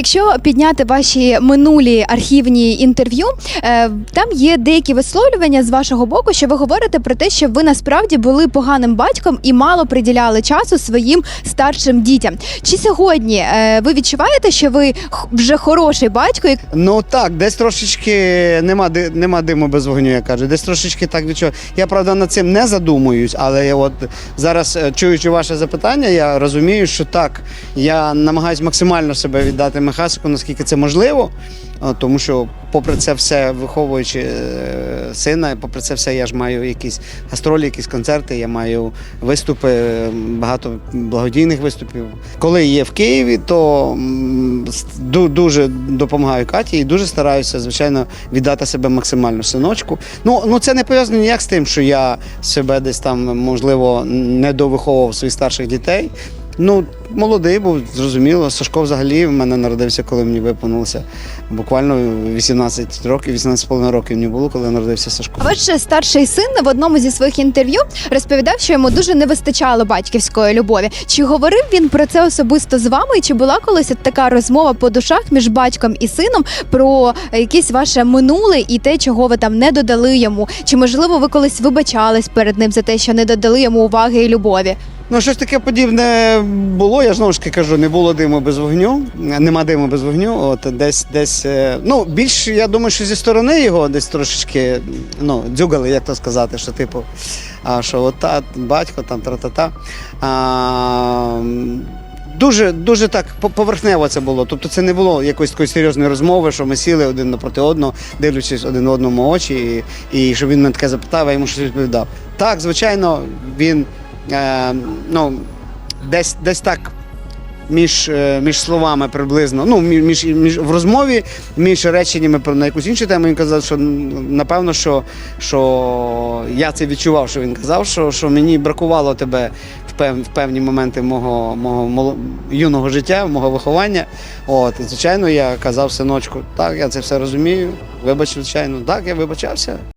Якщо підняти ваші минулі архівні інтерв'ю, е, там є деякі висловлювання з вашого боку, що ви говорите про те, що ви насправді були поганим батьком і мало приділяли часу своїм старшим дітям. Чи сьогодні е, ви відчуваєте, що ви вже хороший батько? Ну так, десь трошечки нема, нема диму без вогню, я кажу. Десь трошечки так відчуваю. Я правда над цим не задумуюсь, але я от зараз, е, чуючи ваше запитання, я розумію, що так, я намагаюся максимально себе віддати Михасику, наскільки це можливо. Тому що, попри це все, виховуючи е, сина, попри це все, я ж маю якісь гастролі, якісь концерти, я маю виступи, е, багато благодійних виступів. Коли є в Києві, то дуже допомагаю Каті і дуже стараюся, звичайно, віддати себе максимально синочку. Ну, ну це не пов'язано ніяк з тим, що я себе десь там, можливо, не довиховував своїх старших дітей. Ну, молодий був, зрозуміло. Сашко взагалі в мене народився, коли мені виповнилося буквально 18 років, 18,5 років мені було, коли народився Сашко. Ваш старший син в одному зі своїх інтерв'ю розповідав, що йому дуже не вистачало батьківської любові. Чи говорив він про це особисто з вами? Чи була колись така розмова по душах між батьком і сином про якесь ваше минуле і те, чого ви там не додали йому? Чи можливо ви колись вибачались перед ним за те, що не додали йому уваги і любові? Ну, щось таке подібне було. Я знову ж таки кажу, не було диму без вогню, нема диму без вогню. От десь, десь, е, ну більш я думаю, що зі сторони його десь трошечки ну, дзюгали, як то сказати, що типу, а що от батько там тра-та-та. А, Дуже, дуже так поверхнево це було. Тобто це не було якоїсь такої серйозної розмови, що ми сіли один напроти одного, дивлячись один одному очі, і, і щоб він мене таке запитав, а йому щось відповідав. Так, звичайно, він е, ну, десь, десь так між, е, між словами приблизно, ну, між, між, в розмові, між реченнями про на якусь іншу тему, він казав, що напевно, що, що я це відчував, що він казав, що, що мені бракувало тебе в, пев, в певні моменти мого, мого моло- юного життя, мого виховання. От, і, звичайно, я казав синочку, так, я це все розумію. Вибач, звичайно, так, я вибачався.